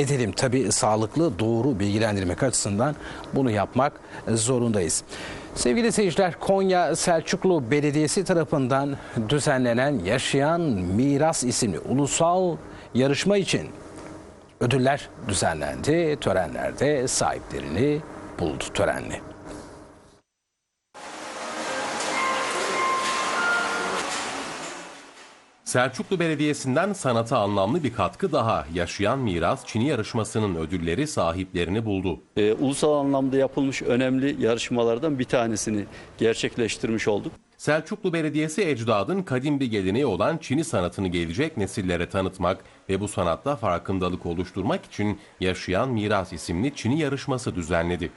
edelim. Tabii sağlıklı, doğru bilgilendirmek açısından bunu yapmak zorundayız. Sevgili seyirciler, Konya Selçuklu Belediyesi tarafından düzenlenen Yaşayan Miras isimli ulusal yarışma için ödüller düzenlendi. Törenlerde sahiplerini buldu törenli. Selçuklu Belediyesi'nden sanata anlamlı bir katkı daha. Yaşayan Miras Çini yarışmasının ödülleri sahiplerini buldu. e, ulusal anlamda yapılmış önemli yarışmalardan bir tanesini gerçekleştirmiş olduk. Selçuklu Belediyesi ecdadın kadim bir geleneği olan Çini sanatını gelecek nesillere tanıtmak ve bu sanatta farkındalık oluşturmak için Yaşayan Miras isimli Çini yarışması düzenledi.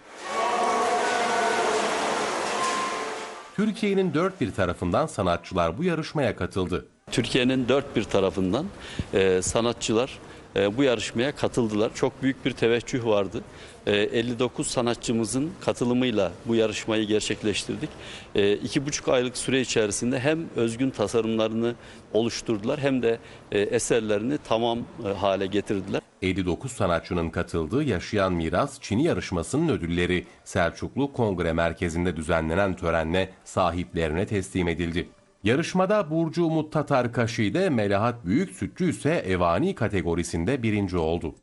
Türkiye'nin dört bir tarafından sanatçılar bu yarışmaya katıldı. Türkiye'nin dört bir tarafından e, sanatçılar e, bu yarışmaya katıldılar. Çok büyük bir teveccüh vardı. E, 59 sanatçımızın katılımıyla bu yarışmayı gerçekleştirdik. E, iki buçuk aylık süre içerisinde hem özgün tasarımlarını oluşturdular hem de e, eserlerini tamam e, hale getirdiler. 59 sanatçının katıldığı Yaşayan Miras Çini yarışmasının ödülleri Selçuklu Kongre Merkezi'nde düzenlenen törenle sahiplerine teslim edildi. Yarışmada Burcu Umut Tatar Kaşı'ydı, Melahat Büyük Sütçü ise Evani kategorisinde birinci oldu.